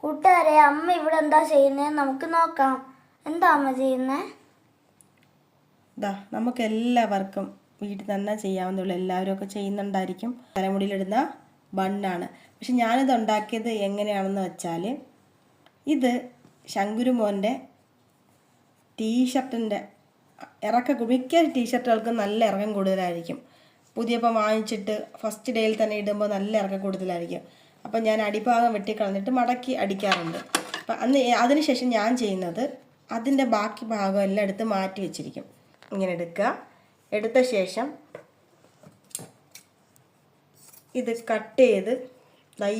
കൂട്ടുകാരെ അമ്മ ഇവിടെ എന്താ ചെയ്യുന്നേ? നമുക്ക് നോക്കാം. എന്താ അമ്മ ചെയ്യുന്നേ? ഇതാ നമുക്ക് എല്ലാവർക്കും വീട്ടിൽ തന്നെ ചെയ്യാവുന്നുള്ളൂ എല്ലാവരും ഒക്കെ ചെയ്യുന്നുണ്ടായിരിക്കും. തലമുടിയിലിടുന്ന ബണ്ണാണ്. പക്ഷെ ഞാനിത് ഉണ്ടാക്കിയത് എങ്ങനെയാണെന്ന് വെച്ചാൽ ഇത് ശങ്കുരുമോന്റെ ടീഷർട്ടിന്റെ ഇറക്കം മിക്ക ടീഷർട്ടുകൾക്കും നല്ല ഇറക്കം കൂടുതലായിരിക്കും. പുതിയപ്പം വാങ്ങിച്ചിട്ട് ഫസ്റ്റ് ഡേയിൽ തന്നെ ഇടുമ്പോൾ നല്ല ഇറക്കം കൂടുതലായിരിക്കും. അപ്പം ഞാൻ അടിഭാഗം വെട്ടിക്കളഞ്ഞിട്ട് മടക്കി അടിക്കാറുണ്ട്. അപ്പം അന്ന് അതിനുശേഷം ഞാൻ ചെയ്യുന്നത് അതിന്റെ ബാക്കി ഭാഗം എല്ലാം എടുത്ത് മാറ്റി വെച്ചിരിക്കും. ഇങ്ങനെ എടുക്കുക. എടുത്ത ശേഷം ഇത് കട്ട് ചെയ്ത്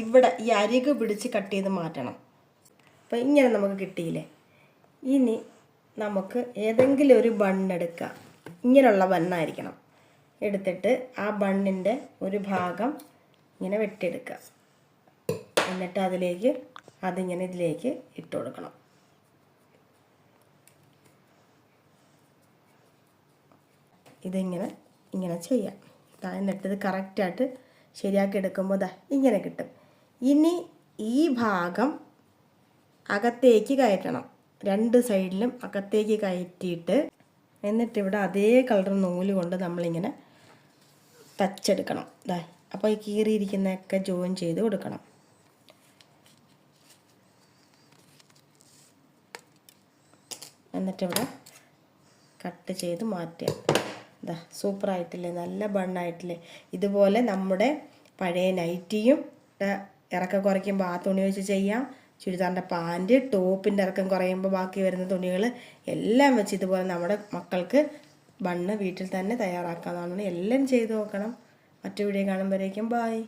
ഇവിടെ ഈ അരിക് പിടിച്ച് കട്ട് ചെയ്ത് മാറ്റണം. അപ്പോൾ ഇങ്ങനെ നമുക്ക് കിട്ടിയില്ലേ? ഇനി നമുക്ക് ഏതെങ്കിലും ഒരു ബണ്ണെടുക്കുക ഇങ്ങനെയുള്ള ബണ്ണായിരിക്കണം. എടുത്തിട്ട് ആ ബണ്ണിന്റെ ഒരു ഭാഗം ഇങ്ങനെ വെട്ടിയെടുക്കുക. എന്നിട്ട് അതിലേക്ക് അതിങ്ങനെ ഇതിലേക്ക് ഇട്ട് കൊടുക്കണം. ഇതിങ്ങനെ ഇങ്ങനെ ചെയ്യാം. ഇതാ എന്നിട്ട് ഇത് കറക്റ്റായിട്ട് ശരിയാക്കി എടുക്കുമ്പോൾ ദാ ഇങ്ങനെ കിട്ടും. ഇനി ഈ ഭാഗം അകത്തേക്ക് കയറ്റണം. രണ്ട് സൈഡിലും അകത്തേക്ക് കയറ്റിയിട്ട് എന്നിട്ട് ഇവിടെ അതേ കളർ നൂൽ കൊണ്ട് നമ്മളിങ്ങനെ തച്ചെടുക്കണം ദാ അപ്പോൾ ഈ കീറിയിരിക്കുന്നതൊക്കെ ജോയിൻ ചെയ്ത് കൊടുക്കണം. എന്നിട്ടിവിടെ കട്ട് ചെയ്ത് മാറ്റുക. ഇതാ സൂപ്പറായിട്ടില്ലേ നല്ല ബണ്ണായിട്ടില്ലേ ഇതുപോലെ നമ്മുടെ പഴയ നൈറ്റിയും ഇറക്കം കുറയ്ക്കുമ്പോൾ ആ തുണി വെച്ച് ചെയ്യാം. ചുരിദാറിന്റെ പാന്റ് ടോപ്പിന്റെ ഇറക്കം കുറയുമ്പോൾ ബാക്കി വരുന്ന തുണികൾ എല്ലാം വെച്ച് ഇതുപോലെ നമ്മുടെ മക്കൾക്ക് ബണ്ണ് വീട്ടിൽ തന്നെ തയ്യാറാക്കാവുന്നതാണ്. എല്ലാം ചെയ്ത് നോക്കണം. മറ്റു വീഡിയോ കാണുമ്പോഴേക്കും ബായ്